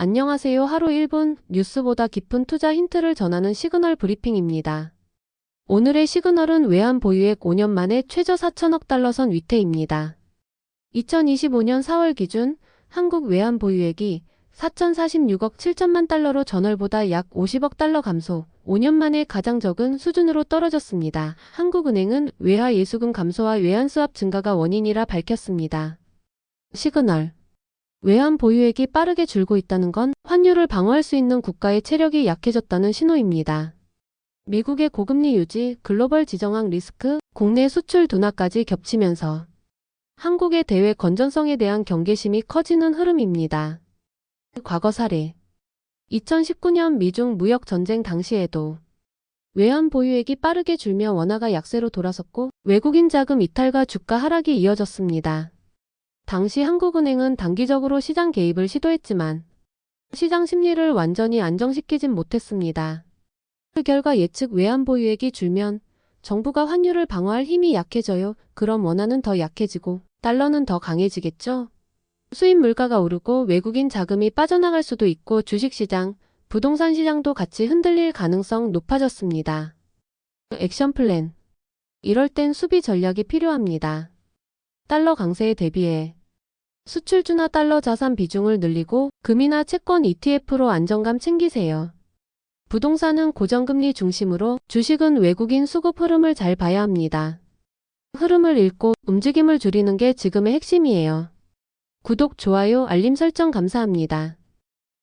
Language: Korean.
안녕하세요. 하루 1분 뉴스보다 깊은 투자 힌트를 전하는 시그널 브리핑입니다. 오늘의 시그널은 외환 보유액 5년 만에 최저 4천억 달러 선 위태입니다. 2025년 4월 기준 한국 외환 보유액이 4,046억 7천만 달러로 전월보다 약 50억 달러 감소, 5년 만에 가장 적은 수준으로 떨어졌습니다. 한국은행은 외화 예수금 감소와 외환 수합 증가가 원인이라 밝혔습니다. 시그널 외환 보유액이 빠르게 줄고 있다는 건 환율을 방어할 수 있는 국가의 체력이 약해졌다는 신호입니다. 미국의 고금리 유지, 글로벌 지정학 리스크, 국내 수출 둔화까지 겹치면서 한국의 대외 건전성에 대한 경계심이 커지는 흐름입니다. 과거 사례 2019년 미중 무역 전쟁 당시에도 외환 보유액이 빠르게 줄며 원화가 약세로 돌아섰고 외국인 자금 이탈과 주가 하락이 이어졌습니다. 당시 한국은행은 단기적으로 시장 개입을 시도했지만 시장 심리를 완전히 안정시키진 못했습니다. 그 결과 예측 외환 보유액이 줄면 정부가 환율을 방어할 힘이 약해져요. 그럼 원화는 더 약해지고 달러는 더 강해지겠죠? 수입 물가가 오르고 외국인 자금이 빠져나갈 수도 있고 주식시장, 부동산 시장도 같이 흔들릴 가능성 높아졌습니다. 액션 플랜. 이럴 땐 수비 전략이 필요합니다. 달러 강세에 대비해 수출주나 달러 자산 비중을 늘리고 금이나 채권 ETF로 안정감 챙기세요. 부동산은 고정금리 중심으로 주식은 외국인 수급 흐름을 잘 봐야 합니다. 흐름을 읽고 움직임을 줄이는 게 지금의 핵심이에요. 구독, 좋아요, 알림 설정 감사합니다.